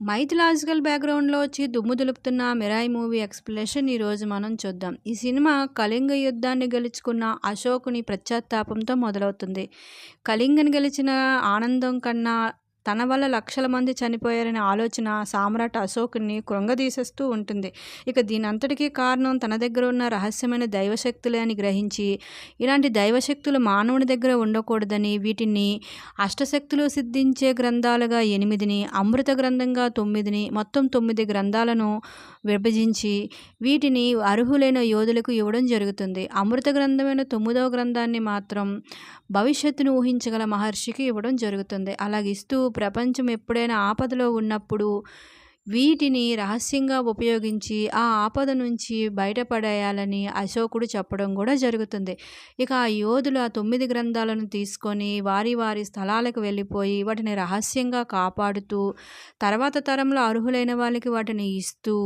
Mythological బ్యాక్‌గ్రౌండ్‌లో వచ్చి దుమ్ము దులుపుతున్న 'మిరాయి' మూవీ ఎక్స్‌ప్లనేషన్ ఈరోజు మనం చూద్దాం. ఈ సినిమా కళింగ యుద్ధాన్ని గెలుచుకున్న అశోకుని పశ్చాత్తాపంతో మొదలవుతుంది. కళింగని గెలిచిన ఆనందం కన్నా తన వల్ల లక్షల మంది చనిపోయారనే ఆలోచన సామ్రాట్ అశోకుని కృంగదీసేస్తూ ఉంటుంది. ఇక దీనంతటికీ కారణం తన దగ్గర ఉన్న రహస్యమైన దైవశక్తులే అని గ్రహించి, ఇలాంటి దైవశక్తులు మానవుని దగ్గర ఉండకూడదని వీటిని అష్టశక్తులు సిద్ధించే గ్రంథాలుగా ఎనిమిదిని, అమృత గ్రంథంగా తొమ్మిదిని మొత్తం తొమ్మిది గ్రంథాలను విభజించి వీటిని అర్హులైన యోధులకు ఇవ్వడం జరుగుతుంది. అమృత గ్రంథమైన తొమ్మిదవ గ్రంథాన్ని మాత్రం భవిష్యత్తును ఊహించగల మహర్షికి ఇవ్వడం జరుగుతుంది. అలాగిస్తూ ప్రపంచం ఎప్పుడైనా ఆపదలో ఉన్నప్పుడు వీటిని రహస్యంగా ఉపయోగించి ఆ ఆపద నుంచి బయటపడేయాలని అశోకుడు చెప్పడం కూడా జరుగుతుంది. ఇక ఆ యోధులు ఆ తొమ్మిది గ్రంథాలను తీసుకొని వారి వారి స్థలాలకు వెళ్ళిపోయి వాటిని రహస్యంగా కాపాడుతూ తర్వాత తరంలో అర్హులైన వాళ్ళకి వాటిని ఇస్తూ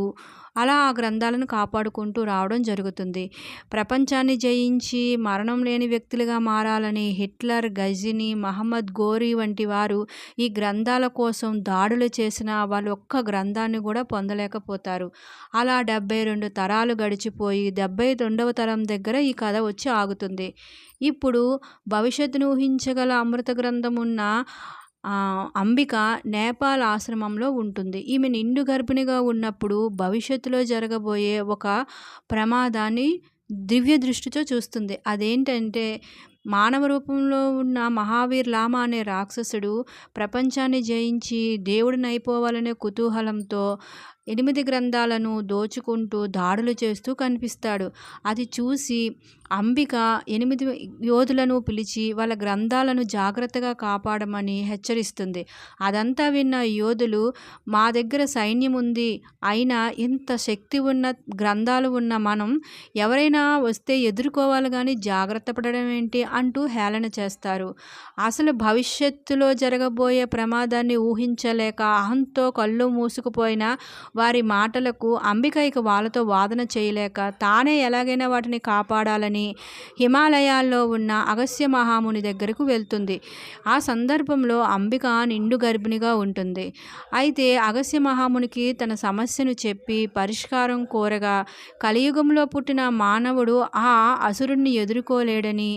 అలా ఆ గ్రంథాలను కాపాడుకుంటూ రావడం జరుగుతుంది. ప్రపంచాన్ని జయించి మరణం లేని వ్యక్తులుగా మారాలని హిట్లర్, గజిని మహమ్మద్ గోరి వంటి వారు ఈ గ్రంథాల కోసం దాడులు చేసిన వాళ్ళు ఒక్క గ్రంథాన్ని కూడా పొందలేకపోతారు. అలా డెబ్బై రెండు తరాలు గడిచిపోయి డెబ్బై రెండవ తరం దగ్గర ఈ కథ వచ్చి ఆగుతుంది. ఇప్పుడు భవిష్యత్తును ఊహించగల అమృత గ్రంథం ఉన్న అంబిక నేపాల్ ఆశ్రమంలో ఉంటుంది. ఈమె నిండు గర్భిణిగా ఉన్నప్పుడు భవిష్యత్తులో జరగబోయే ఒక ప్రమాదాన్ని దివ్య దృష్టితో చూస్తుంది. అదేంటంటే మానవ రూపంలో ఉన్న మహావీర్ లామా అనే రాక్షసుడు ప్రపంచాన్ని జయించి దేవుడినైపోవాలనే కుతూహలంతో ఎనిమిది గ్రంథాలను దోచుకుంటూ దాడులు చేస్తూ కనిపిస్తాడు. అది చూసి అంబిక ఎనిమిది యోధులను పిలిచి వాళ్ళ గ్రంథాలను జాగ్రత్తగా కాపాడమని హెచ్చరిస్తుంది. అదంతా విన్న యోధులు మా దగ్గర సైన్యం ఉంది. అయినా ఇంత శక్తి ఉన్న గ్రంథాలు ఉన్న మనం ఎవరైనా వస్తే ఎదుర్కోవాలి కానీ జాగ్రత్త పడడం ఏంటి అంటూ హేళన చేస్తారు. అసలు భవిష్యత్తులో జరగబోయే ప్రమాదాన్ని ఊహించలేక అహంతో కళ్ళు మూసుకుపోయిన వారి మాటలకు అంబిక వాళ్ళతో వాదన చేయలేక తానే ఎలాగైనా వాటిని కాపాడాలని హిమాలయాల్లో ఉన్న అగస్య మహాముని దగ్గరకు వెళ్తుంది. ఆ సందర్భంలో అంబిక నిండు గర్భిణిగా ఉంటుంది. అయితే అగస్య మహామునికి తన సమస్యను చెప్పి పరిష్కారం కోరగా కలియుగంలో పుట్టిన మానవుడు ఆ అసురుణ్ణి ఎదుర్కోలేడని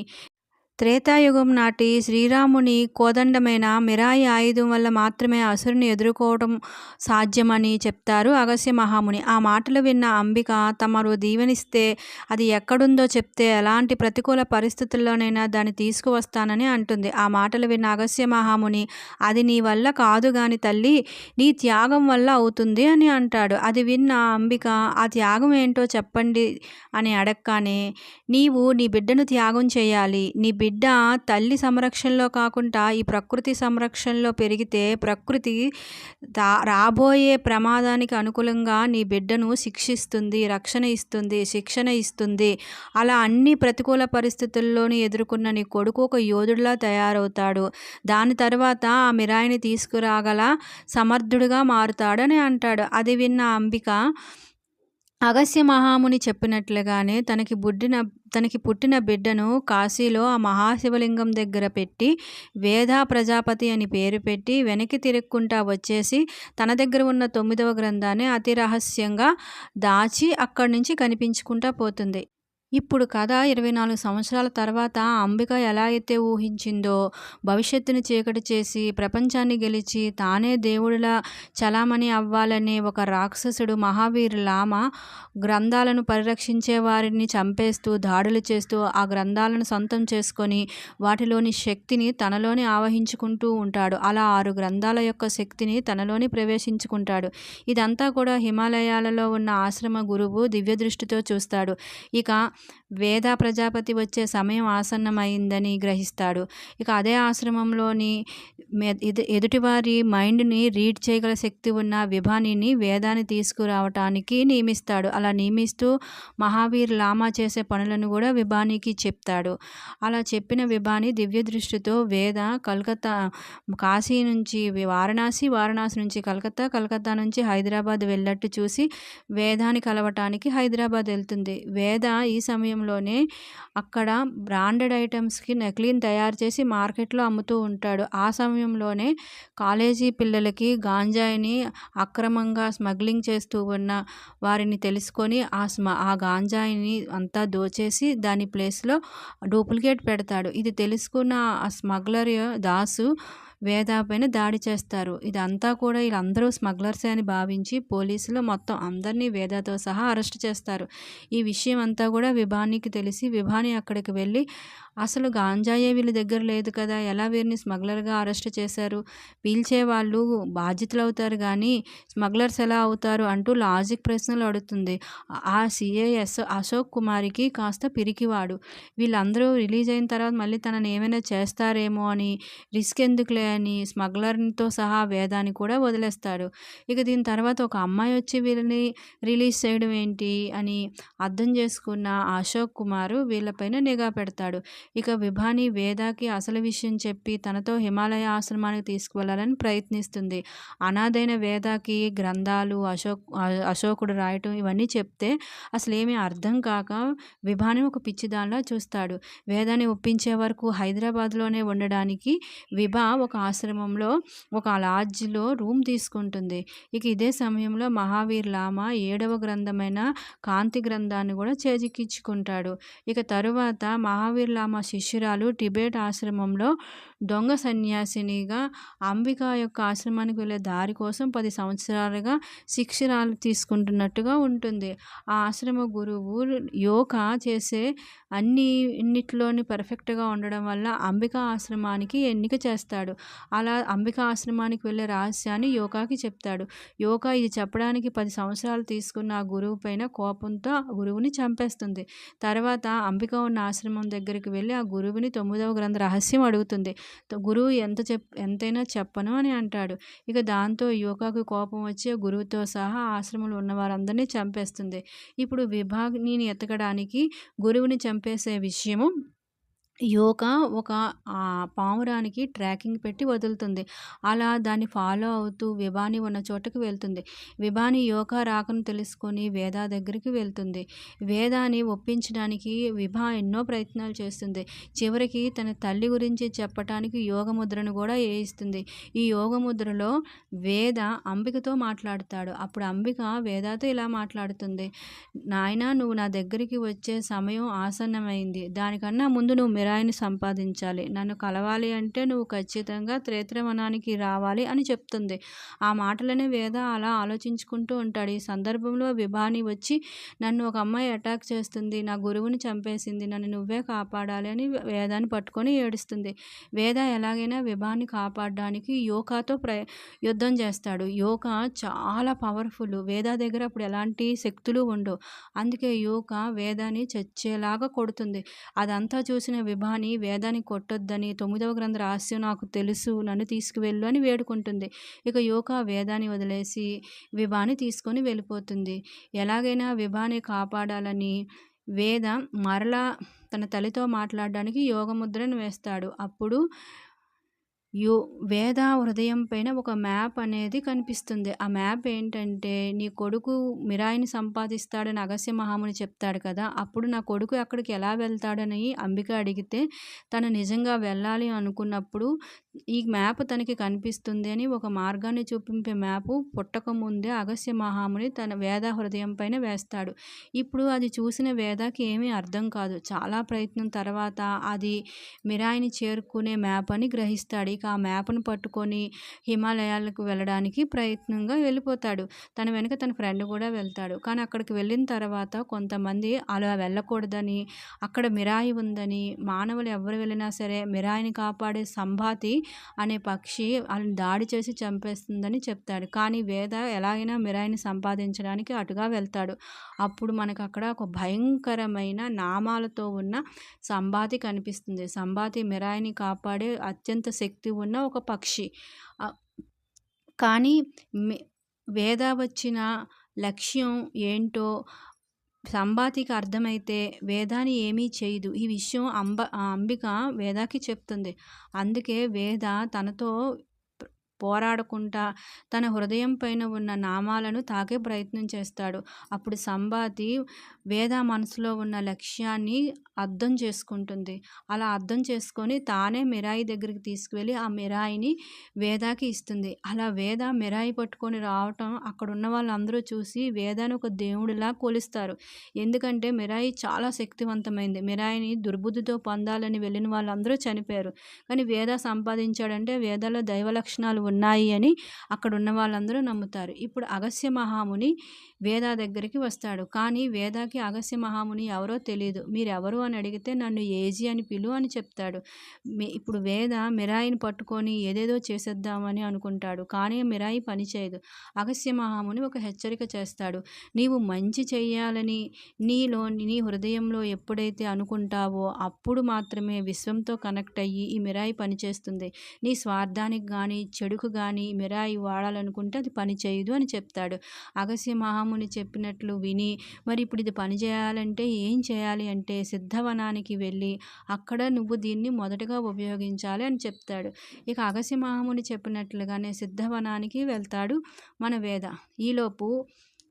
త్రేతాయుగం నాటి శ్రీరాముని కోదండమైన మిరాయి ఆయుధం వల్ల మాత్రమే అసురుని ఎదుర్కోవడం సాధ్యమని చెప్తారు అగస్య మహాముని. ఆ మాటలు విన్న అంబిక తమరు దీవెనిస్తే అది ఎక్కడుందో చెప్తే ఎలాంటి ప్రతికూల పరిస్థితుల్లోనైనా దాన్ని తీసుకువస్తానని అంటుంది. ఆ మాటలు విన్న అగస్య మహాముని అది నీ వల్ల కాదు గాని తల్లి నీ త్యాగం వల్ల అవుతుంది అని అంటాడు. అది విన్న అంబిక ఆ త్యాగం ఏంటో చెప్పండి అని అడగ్గానే నీవు నీ బిడ్డను త్యాగం చేయాలి. నీ బిడ్డ తల్లి సంరక్షణలో కాకుండా ఈ ప్రకృతి సంరక్షణలో పెరిగితే ప్రకృతి రాబోయే ప్రమాదానికి అనుకూలంగా నీ బిడ్డను శిక్షిస్తుంది, రక్షణ ఇస్తుంది, శిక్షణ ఇస్తుంది. అలా అన్ని ప్రతికూల పరిస్థితుల్లోని ఎదుర్కొన్న నీ కొడుకు ఒక యోధుడిలా తయారవుతాడు. దాని తర్వాత ఆ మిరాయిని తీసుకురాగల సమర్థుడిగా మారుతాడని అంటాడు. అది విన్న అంబిక అగస్య మహాముని చెప్పినట్లుగానే తనకి బుడ్డిన తనకి పుట్టిన బిడ్డను కాశీలో ఆ మహాశివలింగం దగ్గర పెట్టి వేదా ప్రజాపతి అని పేరు పెట్టి వెనక్కి తిరుక్కుంటా వచ్చేసి తన దగ్గర ఉన్న తొమ్మిదవ గ్రంథాన్ని అతి రహస్యంగా దాచి అక్కడి నుంచి కనిపించుకుంటా పోతుంది. ఇప్పుడు కథ ఇరవై నాలుగు సంవత్సరాల తర్వాత అంబిక ఎలా అయితే ఊహించిందో భవిష్యత్తును చీకటి చేసి ప్రపంచాన్ని గెలిచి తానే దేవుడిలా చలామణి అవ్వాలనే ఒక రాక్షసుడు మహావీర్ లామ గ్రంథాలను పరిరక్షించే వారిని చంపేస్తూ దాడులు చేస్తూ ఆ గ్రంథాలను సొంతం చేసుకొని వాటిలోని శక్తిని తనలోనే ఆవహించుకుంటూ ఉంటాడు. అలా ఆరు గ్రంథాల యొక్క శక్తిని తనలోని ప్రవేశించుకుంటాడు. ఇదంతా కూడా హిమాలయాలలో ఉన్న ఆశ్రమ గురువు దివ్యదృష్టితో చూస్తాడు. ఇక వేద ప్రజాపతి వచ్చే సమయం ఆసన్నమైందని గ్రహిస్తాడు. ఇక అదే ఆశ్రమంలోని ఎదుటివారి మైండ్‌ని రీడ్ చేయగల శక్తి ఉన్న విభానిని వేదాన్ని తీసుకురావటానికి నియమిస్తాడు. అలా నియమిస్తూ మహావీర్ లామా చేసే పనులను కూడా విభానికి చెప్తాడు. అలా చెప్పిన విభాని దివ్యదృష్టితో వేద కలకత్తా కాశీ నుంచి వారణాసి, వారణాసి నుంచి కలకత్తా, కలకత్తా నుంచి హైదరాబాద్ వెళ్ళట్టు చూసి వేదాన్ని కలవటానికి హైదరాబాద్ వెళ్తుంది. వేద ఈ సమయంలోనే అక్కడ బ్రాండెడ్ ఐటమ్స్‌కి నకిలీని తయారు చేసి మార్కెట్‌లో అమ్ముతూ ఉంటాడు. ఆ సమయంలోనే కాలేజీ పిల్లలకి గాంజాయిని అక్రమంగా స్మగ్లింగ్ చేస్తూ ఉన్న వారిని తెలుసుకొని ఆ స్మ ఆ గాంజాయిని అంతా దోచేసి దాని ప్లేస్‌లో డూప్లికేట్ పెడతాడు. ఇది తెలుసుకున్న ఆ స్మగ్లర్ దాసు వేద పైన దాడి చేస్తారు. ఇదంతా కూడా వీళ్ళందరూ స్మగ్లర్సే అని భావించి పోలీసులు మొత్తం అందరినీ వేదాతో సహా అరెస్ట్ చేస్తారు. ఈ విషయం అంతా కూడా విభానికి తెలిసి విభాని అక్కడికి వెళ్ళి అసలు గాంజాయే వీళ్ళ దగ్గర లేదు కదా! ఎలా వీరిని స్మగ్లర్‌గా అరెస్ట్ చేశారు? పీల్చే వాళ్ళు బాధ్యుతులవుతారు కానీ స్మగ్లర్స్ ఎలా అవుతారు? అంటూ లాజిక్ ప్రశ్నలు అడుగుతుంది. ఆ సిఏఎస్ అశోక్ కుమార్‌కి కాస్త పిరికివాడు. వీళ్ళందరూ రిలీజ్ అయిన తర్వాత మళ్ళీ తనని ఏమైనా చేస్తారేమో అని రిస్క్ ఎందుకులే అని స్మగ్లర్‌తో సహా వేదాన్ని కూడా వదిలేస్తాడు. ఇక దీని తర్వాత ఒక అమ్మాయి వచ్చి వీళ్ళని రిలీజ్ చేయడం ఏంటి అని అర్థం చేసుకున్న అశోక్ కుమార్ వీళ్ళపైన నిఘా పెడతాడు. ఇక విభాని వేదాకి అసలు విషయం చెప్పి తనతో హిమాలయ ఆశ్రమానికి తీసుకువెళ్ళాలని ప్రయత్నిస్తుంది. అనాథైన వేదాకి గ్రంథాలు అశోక్ అశోకుడు రాయటం ఇవన్నీ చెప్తే అసలేమీ అర్థం కాక విభాని ఒక పిచ్చిదానిలా చూస్తాడు. వేదాన్ని ఒప్పించే వరకు హైదరాబాద్‌లోనే ఉండడానికి విభా ఒక ఆశ్రమంలో ఒక లాడ్జ్‌లో రూమ్ తీసుకుంటుంది. ఇక ఇదే సమయంలో మహావీర్ లామా ఏడవ గ్రంథమైన కాంతి గ్రంథాన్ని కూడా చేజిక్కించుకుంటాడు. ఇక తరువాత మహావీర్ లామా శిష్యురాలు టిబెట్ ఆశ్రమంలో దొంగ సన్యాసినిగా అంబిక యొక్క ఆశ్రమానికి వెళ్ళే దారి కోసం పది సంవత్సరాలుగా శిక్షరాలు తీసుకుంటున్నట్టుగా ఉంటుంది. ఆ ఆశ్రమ గురువు యోగా చేసే అన్ని ఇన్నిట్లోని పర్ఫెక్ట్‌గా ఉండడం వల్ల అంబికా ఆశ్రమానికి ఎన్నిక చేస్తాడు. అలా అంబికా ఆశ్రమానికి వెళ్ళే రహస్యాన్ని యోగాకి చెప్తాడు. యోగా ఇది చెప్పడానికి పది సంవత్సరాలు తీసుకున్న ఆ గురువు పైన కోపంతో గురువుని చంపేస్తుంది. తర్వాత అంబిక ఉన్న ఆశ్రమం దగ్గరికి వెళ్ళి ఆ గురువుని తొమ్మిదవ గ్రంథ రహస్యం అడుగుతుంది. గురువు ఎంత చెప్ ఎంతైనా చెప్పను అని అంటాడు. ఇక దాంతో యోగాకు కోపం వచ్చి గురువుతో సహా ఆశ్రమంలో ఉన్న వారందరినీ చంపేస్తుంది. ఇప్పుడు విభాగ్ని ఎతకడానికి గురువుని చంపేసే విషయము యోగా ఒక పావురానికి ట్రాకింగ్ పెట్టి వదులుతుంది. అలా దాన్ని ఫాలో అవుతూ విభాని ఉన్న చోటకి వెళ్తుంది. విభాని యోగా రాకను తెలుసుకొని వేద దగ్గరికి వెళ్తుంది. వేదాని ఒప్పించడానికి విభా ఎన్నో ప్రయత్నాలు చేస్తుంది. చివరికి తన తల్లి గురించి చెప్పటానికి యోగముద్రను కూడా వేయిస్తుంది ఈ యోగ ముద్రలో వేద అంబికతో మాట్లాడతాడు. అప్పుడు అంబిక వేదతో ఇలా మాట్లాడుతుంది. నాయన నువ్వు నా దగ్గరికి వచ్చే సమయం ఆసన్నమైంది. దానికన్నా ముందు నువ్వు మిరాయిని సంపాదించాలి. నన్ను కలవాలి అంటే నువ్వు ఖచ్చితంగా త్రేత్రవనానికి రావాలి అని చెప్తుంది. ఆ మాటలనే వేద అలా ఆలోచించుకుంటూ ఉంటాడు. ఈ సందర్భంలో విభాని వచ్చి నన్ను ఒక అమ్మాయి అటాక్ చేస్తుంది. నా గురువుని చంపేసింది. నన్ను నువ్వే కాపాడాలి అని వేదాన్ని పట్టుకొని ఏడుస్తుంది. వేద ఎలాగైనా విభాని కాపాడడానికి యోగాతో ప్ర యుద్ధం చేస్తాడు. యోగా చాలా పవర్‌ఫుల్. వేద దగ్గర అప్పుడు ఎలాంటి శక్తులు ఉండవు. అందుకే యోగా వేదాన్ని చచ్చేలాగా కొడుతుంది. అదంతా చూసిన విభాని వేదాన్ని కొట్టొద్దని తొమ్మిదవ గ్రంథ రహస్యం నాకు తెలుసు. నన్ను తీసుకువెళ్ళు అని వేడుకుంటుంది. ఇక యోగా వేదాన్ని వదిలేసి విభాని తీసుకొని వెళ్ళిపోతుంది. ఎలాగైనా విభాని కాపాడాలని వేద మరలా తన తల్లితో మాట్లాడడానికి యోగముద్రను వేస్తాడు. అప్పుడు యో వేద హృదయం పైన ఒక మ్యాప్ అనేది కనిపిస్తుంది. ఆ మ్యాప్ ఏంటంటే నీ కొడుకు మిరాయిని సంపాదిస్తాడని అగస్య మహాముని చెప్తాడు కదా! అప్పుడు నా కొడుకు అక్కడికి ఎలా వెళ్తాడని అంబిక అడిగితే తను నిజంగా వెళ్ళాలి అనుకున్నప్పుడు ఈ మ్యాప్ తనకి కనిపిస్తుంది అని ఒక మార్గాన్ని చూపింపే మ్యాప్ పుట్టకముందే అగస్య మహాముని తన వేద హృదయం పైన వేస్తాడు. ఇప్పుడు అది చూసిన వేదకి ఏమీ అర్థం కాదు. చాలా ప్రయత్నం తర్వాత అది మిరాయిని చేరుకునే మ్యాప్ అని గ్రహిస్తాడు. ఇక ఆ మ్యాప్‌ను పట్టుకొని హిమాలయాలకు వెళ్ళడానికి ప్రయత్నంగా వెళ్ళిపోతాడు. తన వెనక తన ఫ్రెండ్ కూడా వెళ్తాడు. కానీ అక్కడికి వెళ్ళిన తర్వాత కొంతమంది అలా వెళ్ళకూడదని, అక్కడ మిరాయి ఉందని, మానవులు ఎవరు వెళ్ళినా సరే మిరాయిని కాపాడే సంబాతి అనే పక్షి వాళ్ళని దాడి చేసి చంపేస్తుందని చెప్తాడు. కానీ వేద ఎలాగైనా మిరాయిని సంపాదించడానికి అటుగా వెళ్తాడు. అప్పుడు మనకు అక్కడ ఒక భయంకరమైన నామాలతో ఉన్న సంబాతి కనిపిస్తుంది. సంబాతి మిరాయిని కాపాడే అత్యంత శక్తి ఉన్న ఒక పక్షి. కానీ వేద వచ్చిన లక్ష్యం ఏంటో సంబాతికి అర్థమైతే వేదాని ఏమీ చేయదు. ఈ విషయం అంబ అంబిక వేదాకి చెప్తుంది. అందుకే వేద తనతో పోరాడకుండా తన హృదయం పైన ఉన్న నామాలను తాకే ప్రయత్నం చేస్తాడు. అప్పుడు సంబాతి వేద మనసులో ఉన్న లక్ష్యాన్ని అర్థం చేసుకుంటుంది. అలా అర్థం చేసుకొని తానే మిరాయి దగ్గరికి తీసుకువెళ్ళి ఆ మిరాయిని వేదాకి ఇస్తుంది. అలా వేద మిరాయి పట్టుకొని రావటం అక్కడ ఉన్న వాళ్ళందరూ చూసి వేదాన్ని ఒక దేవుడిలా కొలుస్తారు. ఎందుకంటే మిరాయి చాలా శక్తివంతమైంది. మిరాయిని దుర్బుద్ధితో పొందాలని వెళ్ళిన వాళ్ళందరూ చనిపోయారు. కానీ వేద సంపాదించాడంటే వేదలో దైవ లక్షణాలు ఉన్నాయి అని అక్కడ ఉన్న వాళ్ళందరూ నమ్ముతారు. ఇప్పుడు అగస్య మహాముని వేద దగ్గరికి వస్తాడు. కానీ వేదాకి అగస్య మహాముని ఎవరో తెలియదు మీరెవరు అని అడిగితే నన్ను ఏజీ అని పిలు అని చెప్తాడు. ఇప్పుడు వేద మిరాయిని పట్టుకొని ఏదేదో చేసేద్దామని అనుకుంటాడు. కానీ మిరాయి పనిచేయదు అగస్య మహాముని ఒక హెచ్చరిక చేస్తాడు. నీవు మంచి చేయాలని నీలో నీ హృదయంలో ఎప్పుడైతే అనుకుంటావో అప్పుడు మాత్రమే విశ్వంతో కనెక్ట్ అయ్యి ఈ మిరాయి పనిచేస్తుంది నీ స్వార్థానికి కానీ చెడుకు కానీ మిరాయి వాడాలనుకుంటే అది పని చేయదు అని చెప్తాడు. అగస్య మహాముని చెప్పినట్లు విని మరి ఇప్పుడు ఇది పని చేయాలంటే ఏం చేయాలి అంటే సిద్ధవనానికి వెళ్ళి అక్కడ నువ్వు దీన్ని మొదటగా ఉపయోగించాలి అని చెప్తాడు. ఇక అగసి మహాముని చెప్పినట్లుగానే సిద్ధవనానికి వెళ్తాడు మన వేద. ఈలోపు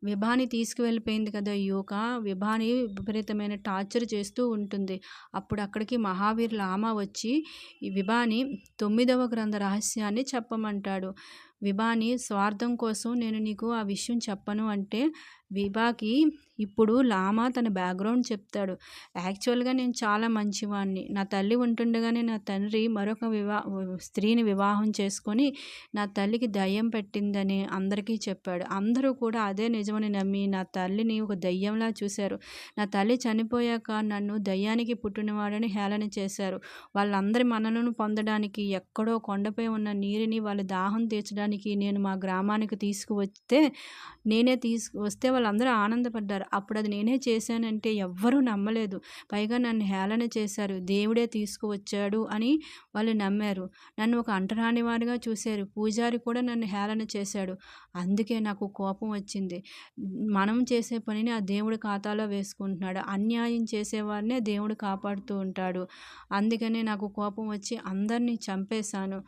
విభాని తీసుకువెళ్ళిపోయింది కదా యువక. విభాని విపరీతమైన టార్చర్ చేస్తూ ఉంటుంది. అప్పుడు అక్కడికి మహావీర్ లామా వచ్చి ఈ విభాని తొమ్మిదవ గ్రంథ రహస్యాన్ని చెప్పమంటాడు. విభాని స్వార్థం కోసం నేను నీకు ఆ విషయం చెప్పను అంటే విభాకి ఇప్పుడు లామా తన బ్యాక్గ్రౌండ్ చెప్తాడు. యాక్చువల్గా నేను చాలా మంచివాడిని నా తల్లి ఉంటుండగానే నా తండ్రి మరొక వివా స్త్రీని వివాహం చేసుకొని నా తల్లికి దయ్యం పెట్టిందని అందరికీ చెప్పాడు. అందరూ కూడా అదే నిజమని నమ్మి నా తల్లిని ఒక దయ్యంలా చూశారు. నా తల్లి చనిపోయాక నన్ను దయ్యానికి పుట్టినవాడని హేళన చేశారు. వాళ్ళందరి మనలను పొందడానికి ఎక్కడో కొండపై ఉన్న నీరుని వాళ్ళ దాహం తీర్చడానికి నేను మా గ్రామానికి తీసుకువస్తే నేనే తీసుకు వస్తే వాళ్ళందరూ ఆనందపడ్డారు. అప్పుడు అది నేనే చేశానంటే ఎవ్వరూ నమ్మలేదు. పైగా నన్ను హేళన చేశారు. దేవుడే తీసుకువచ్చాడు అని వాళ్ళు నమ్మారు. నన్ను ఒక అంటరాని వారిగా చూశారు. పూజారి కూడా నన్ను హేళన చేశాడు. అందుకే నాకు కోపం వచ్చింది. మనం చేసే పనిని ఆ దేవుడి ఖాతాలో వేసుకుంటున్నాడు. అన్యాయం చేసేవారినే దేవుడు కాపాడుతూ ఉంటాడు. అందుకనే నాకు కోపం వచ్చి అందరినీ చంపేశాను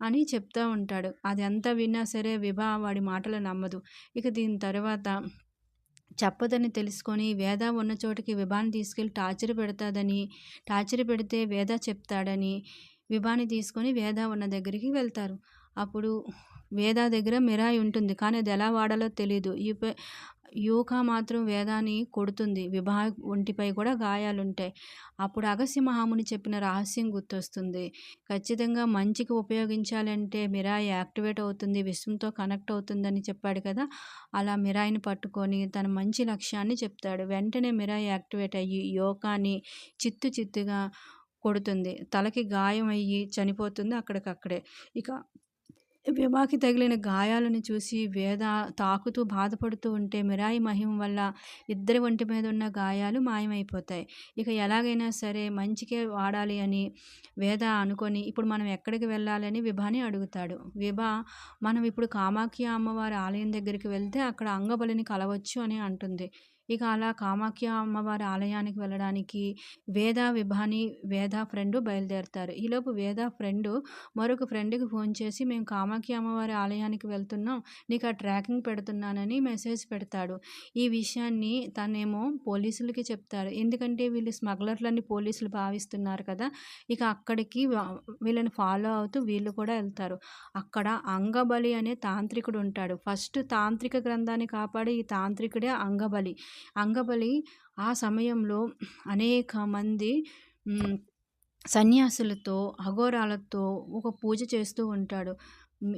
అని చెప్తూ ఉంటాడు. అది ఎంత విన్నా సరే విభా వాడి మాటలు నమ్మదు. ఇక దీని తర్వాత చెప్పదని తెలుసుకొని వేద ఉన్న చోటికి విభాని తీసుకెళ్ళి టార్చర్ పెడతాదని టార్చర్ పెడితే వేద చెప్తాడని విభాని తీసుకొని వేద ఉన్న దగ్గరికి వెళ్తారు. అప్పుడు వేద దగ్గర మిరాయి ఉంటుంది. కానీ అది ఎలా వాడాలో తెలియదు ఈ యూక మాత్రం వేదాన్ని కొడుతుంది. విభా ఒంటిపై కూడా గాయాలుంటాయి. అప్పుడు అగస్య మహాముని చెప్పిన రహస్యం గుర్తొస్తుంది. ఖచ్చితంగా మంచికి ఉపయోగించాలంటే మిరాయి యాక్టివేట్ అవుతుంది విశ్వంతో కనెక్ట్ అవుతుందని చెప్పాడు కదా! అలా మిరాయిని పట్టుకొని తన మంచి లక్ష్యాన్ని చెప్తాడు. వెంటనే మిరాయి యాక్టివేట్ అయ్యి యోకాని చిత్తు చిత్తుగా కొడుతుంది. తలకి గాయం అయ్యి చనిపోతుంది అక్కడికక్కడే. ఇక విభాకి తగిలిన గాయాలను చూసి వేద తాకుతూ బాధపడుతూ ఉంటే మిరాయి మహిమ వల్ల ఇద్దరి ఒంటి మీద ఉన్న గాయాలు మాయమైపోతాయి. ఇక ఎలాగైనా సరే మంచికే వాడాలి అని వేద అనుకొని ఇప్పుడు మనం ఎక్కడికి వెళ్ళాలని విభాని అడుగుతాడు. విభా మనం ఇప్పుడు కామాఖ్య అమ్మవారి ఆలయం దగ్గరికి వెళ్తే అక్కడ అంగబలిని కలవచ్చు అని అంటుంది. ఇక అలా కామాఖ్య అమ్మవారి ఆలయానికి వెళ్ళడానికి వేద విభాని వేద ఫ్రెండ్ బయలుదేరుతారు. ఈలోపు వేద ఫ్రెండ్ మరొక ఫ్రెండ్కి ఫోన్ చేసి మేము కామాఖ్య అమ్మవారి ఆలయానికి వెళ్తున్నాం నీకు ఆ ట్రాకింగ్ పెడుతున్నానని మెసేజ్ పెడతాడు. ఈ విషయాన్ని తనేమో పోలీసులకి చెప్తారు ఎందుకంటే వీళ్ళు స్మగ్లర్లని పోలీసులు భావిస్తున్నారు కదా ఇక అక్కడికి వీళ్ళని ఫాలో అవుతూ వీళ్ళు కూడా వెళ్తారు. అక్కడ అంగబలి అనే తాంత్రికుడు ఉంటాడు. ఫస్ట్ తాంత్రిక గ్రంథాన్ని కాపాడే ఈ తాంత్రికుడే అంగబలి. అంగబలి ఆ సమయంలో అనేక మంది సన్యాసులతో అఘోరాలతో ఒక పూజ చేస్తూ ఉంటాడు.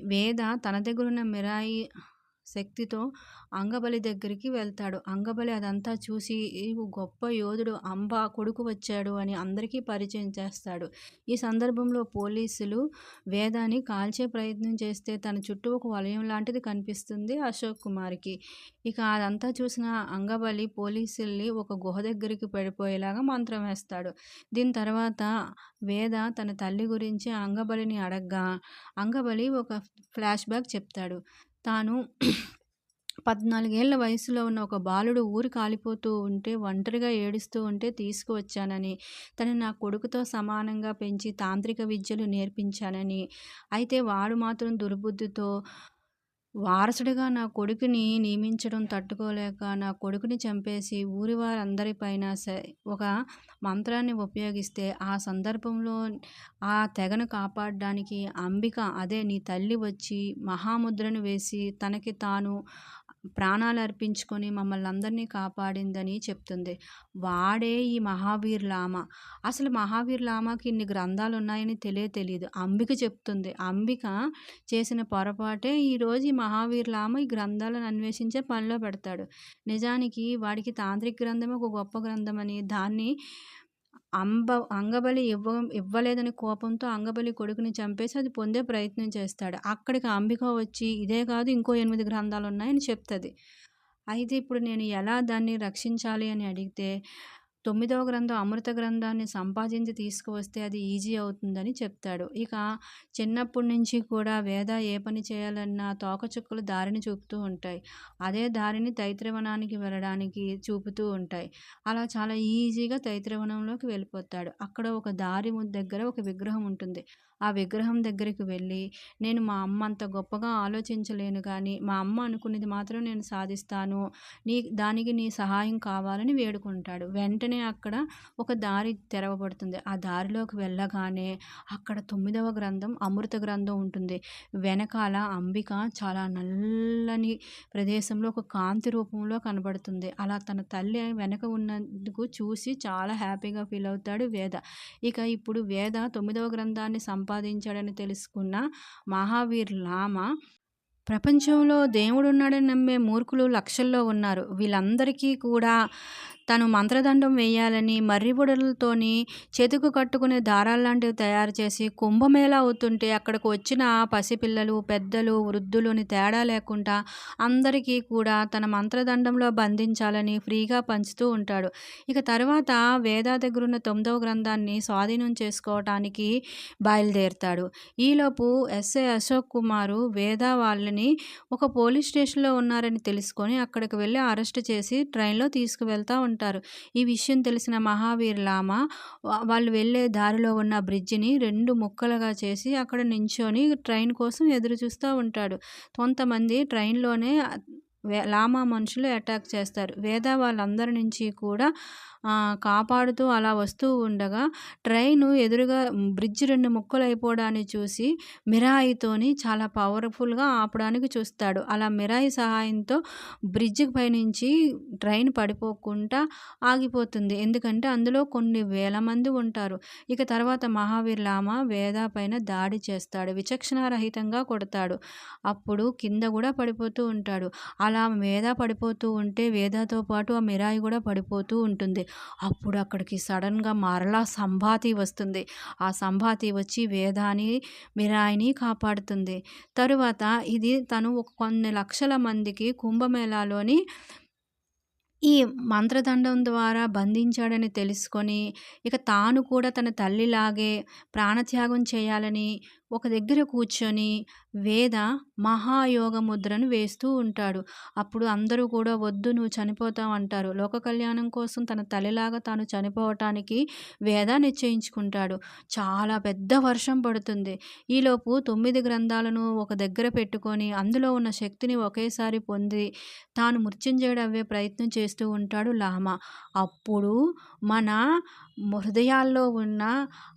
వేద తన దగ్గర ఉన్న మిరాయి శక్తితో అంగబలి దగ్గరికి వెళ్తాడు. అంగబలి అదంతా చూసి గొప్ప యోధుడు అంబ కొడుకు వచ్చాడు అని అందరికీ పరిచయం చేస్తాడు. ఈ సందర్భంలో పోలీసులు వేదాన్ని కాల్చే ప్రయత్నం చేస్తే తన చుట్టూ ఒక వలయం లాంటిది కనిపిస్తుంది అశోక్ కుమార్కి. ఇక అదంతా చూసిన అంగబలి పోలీసుల్ని ఒక గుహ దగ్గరికి పడిపోయేలాగా మంత్రం వేస్తాడు. దీని తర్వాత వేద తన తల్లి గురించి అంగబలిని అడగ్గా అంగబలి ఒక ఫ్లాష్ బ్యాక్ చెప్తాడు. తాను పద్నాలుగేళ్ళ వయసులో ఉన్న ఒక బాలుడు ఊరు కాలిపోతూ ఉంటే ఒంటరిగా ఏడుస్తూ ఉంటే తీసుకువచ్చానని తను నా కొడుకుతో సమానంగా పెంచి తాంత్రిక విద్యలు నేర్పించానని. అయితే వాడు మాత్రం దుర్బుద్ధితో వారసుడిగా నా కొడుకుని నియమించడం తట్టుకోలేక నా కొడుకుని చంపేసి ఊరి వారందరిపైన ఒక మంత్రాన్ని ఉపయోగిస్తే ఆ సందర్భంలో ఆ తెగను కాపాడడానికి అంబిక అదే నీ తల్లి వచ్చి మహాముద్రను వేసి తనకి తాను ప్రాణాలు అర్పించుకొని మమ్మల్ని అందరినీ కాపాడిందని చెప్తుంది. వాడే ఈ మహావీర్ లామ. అసలు మహావీర్ లామాకి ఇన్ని గ్రంథాలు ఉన్నాయని తెలియ తెలియదు అంబిక చెప్తుంది. అంబిక చేసిన పొరపాటే ఈరోజు ఈ మహావీర్ లామ ఈ గ్రంథాలను అన్వేషించే పనిలో పెడతాడు. నిజానికి వాడికి తాంత్రిక గ్రంథం ఒక గొప్ప గ్రంథం అని దాన్ని అంబ అంగబలి ఇవ్వ ఇవ్వలేదని కోపంతో అంగబలి కొడుకుని చంపేసి అది పొందే ప్రయత్నం చేస్తాడు. అక్కడికి అంబిక వచ్చి ఇదే కాదు ఇంకో ఎనిమిది గ్రంథాలు ఉన్నాయని చెప్తుంది. అయితే ఇప్పుడు నేను ఎలా దాన్ని రక్షించాలి అని అడిగితే తొమ్మిదవ గ్రంథం అమృత గ్రంథాన్ని సంపాదించి తీసుకువస్తే అది ఈజీ అవుతుందని చెప్తాడు. ఇక చిన్నప్పటి నుంచి కూడా వేద ఏ పని చేయాలన్నా తోకచుక్కలు దారిని చూపుతూ ఉంటాయి. అదే దారిని తైత్రవనానికి వెళ్ళడానికి చూపుతూ ఉంటాయి. అలా చాలా ఈజీగా తైత్రవనంలోకి వెళ్ళిపోతాడు. అక్కడ ఒక దారి దగ్గర ఒక విగ్రహం ఉంటుంది. ఆ విగ్రహం దగ్గరికి వెళ్ళి నేను మా అమ్మ అంత గొప్పగా ఆలోచించలేను కానీ మా అమ్మ అనుకునేది మాత్రం నేను సాధిస్తాను. నీ దానికి నీ సహాయం కావాలని వేడుకుంటాడు. వెంటనే అక్కడ ఒక దారి తెరవబడుతుంది. ఆ దారిలోకి వెళ్ళగానే అక్కడ తొమ్మిదవ గ్రంథం అమృత గ్రంథం ఉంటుంది. వెనకాల అంబిక చాలా నల్లని ప్రదేశంలో ఒక కాంతి రూపంలో కనబడుతుంది. అలా తన తల్లి వెనక ఉన్నందుకు చూసి చాలా హ్యాపీగా ఫీల్ అవుతాడు వేద. ఇక ఇప్పుడు వేద తొమ్మిదవ గ్రంథాన్ని సంప సంపాదించాడని తెలుసుకున్న మహావీర్ లామా ప్రపంచంలో దేవుడున్నాడని నమ్మే మూర్ఖులు లక్షల్లో ఉన్నారు. వీళ్ళందరికీ కూడా తను మంత్రదండం వేయాలని మర్రిబుడలతోని చేతుకు కట్టుకునే దారాల్లాంటివి తయారు చేసి కుంభమేళ అవుతుంటే అక్కడికి వచ్చిన పసిపిల్లలు పెద్దలు వృద్ధులుని తేడా లేకుండా అందరికీ కూడా తన మంత్రదండంలో బంధించాలని ఫ్రీగా పంచుతూ ఉంటాడు. ఇక తర్వాత వేదా దగ్గర ఉన్న తొమ్మిదవ గ్రంథాన్ని స్వాధీనం చేసుకోవటానికి బయలుదేరుతాడు. ఈలోపు ఎస్ఏ అశోక్ కుమారు వేదా వాళ్ళని ఒక పోలీస్ స్టేషన్లో ఉన్నారని తెలుసుకొని అక్కడికి వెళ్ళి అరెస్ట్ చేసి ట్రైన్లో తీసుకువెళ్తా ఉంటాడు. ఉంటారు. ఈ విషయం తెలిసిన మహావీర్ లామా వాళ్ళు వెళ్ళే దారిలో ఉన్న బ్రిడ్జిని రెండు ముక్కలుగా చేసి అక్కడ నించొని ట్రైన్ కోసం ఎదురు చూస్తూ ఉంటాడు. కొంతమంది ట్రైన్లోనే లామా మనుషులు అటాక్ చేస్తారు. వేద వాళ్ళందరి నుంచి కూడా కాపాడుతూ అలా వస్తూ ఉండగా ట్రైను ఎదురుగా బ్రిడ్జ్ రెండు ముక్కలు అయిపోవడాన్ని చూసి మిరాయితోని చాలా పవర్ఫుల్గా ఆపడానికి చూస్తాడు. అలా మిరాయి సహాయంతో బ్రిడ్జ్ పైనుంచి ట్రైన్ పడిపోకుండా ఆగిపోతుంది. ఎందుకంటే అందులో కొన్ని వేల మంది ఉంటారు. ఇక తర్వాత మహావీర్ లామా వేద పైన దాడి చేస్తాడు. విచక్షణారహితంగా కొడతాడు. అప్పుడు కింద కూడా పడిపోతూ ఉంటాడు. అలా వేద పడిపోతూ ఉంటే వేదతో పాటు ఆ మిరాయి కూడా పడిపోతూ ఉంటుంది. అప్పుడు అక్కడికి సడన్గా మరలా సంభాతి వస్తుంది. ఆ సంభాతి వచ్చి వేదాని మిరాయిని కాపాడుతుంది. తరువాత ఇది తను కొన్ని లక్షల మందికి కుంభమేళాలోని ఈ మంత్రదండం ద్వారా బంధించాడని తెలుసుకొని ఇక తాను కూడా తన తల్లిలాగే ప్రాణత్యాగం చేయాలని ఒక దగ్గర కూర్చొని వేద మహాయోగ ముద్రను వేస్తూ ఉంటాడు. అప్పుడు అందరూ కూడా వద్దు నువ్వు చనిపోతావు అంటారు. లోక కళ్యాణం కోసం తన తల్లిలాగా తాను చనిపోవటానికి వేద నిశ్చయించుకుంటాడు. చాలా పెద్ద వర్షం పడుతుంది. ఈలోపు తొమ్మిది గ్రంథాలను ఒక దగ్గర పెట్టుకొని అందులో ఉన్న శక్తిని ఒకేసారి పొంది తాను మృత్యుంజయుడు అవ్వే ప్రయత్నం చేస్తూ ఉంటాడు లామా. అప్పుడు మన హృదయాల్లో ఉన్న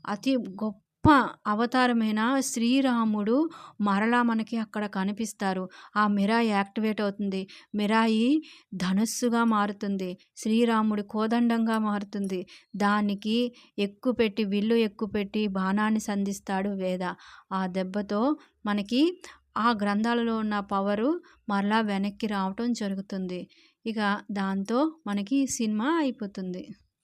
అతి గొప్ప గొప్ప అవతారమైన శ్రీరాముడు మరలా మనకి అక్కడ కనిపిస్తారు. ఆ మిరాయి యాక్టివేట్ అవుతుంది. మిరాయి ధనుస్సుగా మారుతుంది. శ్రీరాముడి కోదండంగా మారుతుంది. దానికి ఎక్కుపెట్టి విల్లు ఎక్కువ పెట్టి బాణాన్ని సంధిస్తాడు వేద. ఆ దెబ్బతో మనకి ఆ గ్రంథాలలో ఉన్న పవరు మరలా వెనక్కి రావటం జరుగుతుంది. ఇక దాంతో మనకి సినిమా అయిపోతుంది.